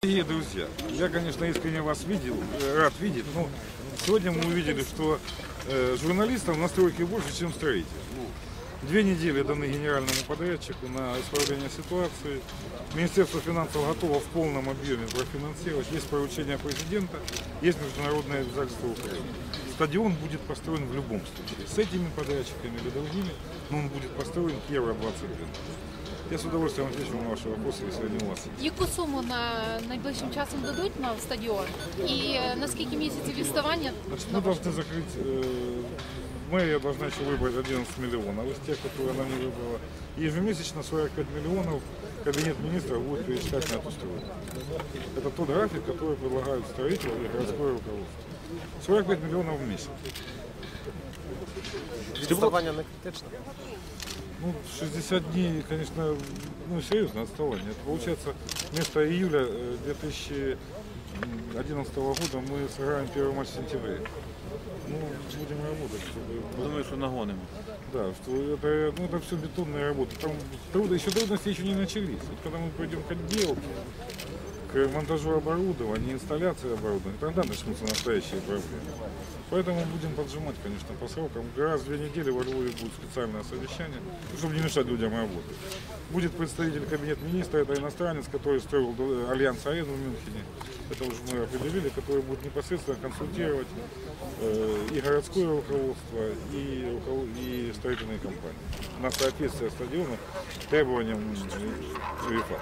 Дорогие друзья, я, конечно, искренне вас видел, э, рад видеть, но сегодня мы увидели, что э, журналистов на стройке больше, чем строителей. Две недели даны генеральному подрядчику на исправление ситуации. Министерство финансов готово в полном объеме профинансировать. Есть поручение президента, есть международные обязательства Украины Стадион будет построен в любом случае. С этими подрядчиками или другими, но он будет построен к Евро-2012. Я с удовольствием отвечу на ваши вопросы, если они у вас есть. Яку суму на найближчим часом дадуть на стадіон? І е, на скільки місяців відставання? Значит, мы должны закрыть, э, мэрия должна еще выбрать 11 миллионов из тех, которые она не выбрала. И ежемесячно 45 миллионов кабинет министров будет перечислять на эту стройку. Это тот график, который предлагают строители и городское руководство. 45 миллионов в месяц. Відставання не критичне. Ну, 60 дней, конечно, ну, серьезно отставание. Это получается, вместо июля э, 2011 года мы сыграем первый матч в сентябре. Ну, будем работать, чтобы... Думаю, що нагонимо. Да, что это, ну, это все бетонная работа. Там трудно, еще трудности еще не начались. Вот когда мы пойдем к отделке, к монтажу оборудования, инсталляции оборудования, тогда начнутся настоящие проблемы. Поэтому будем поджимать, конечно, по срокам. Раз в две недели во Львове будет специальное совещание, чтобы не мешать людям работать. Будет представитель кабинета министра, это иностранец, который строил э, Альянс Арену в Мюнхене. Это уже мы определили, который будет непосредственно консультировать э, и городское руководство, и, и строительные компании на соответствие стадиона требованиям УЕФА.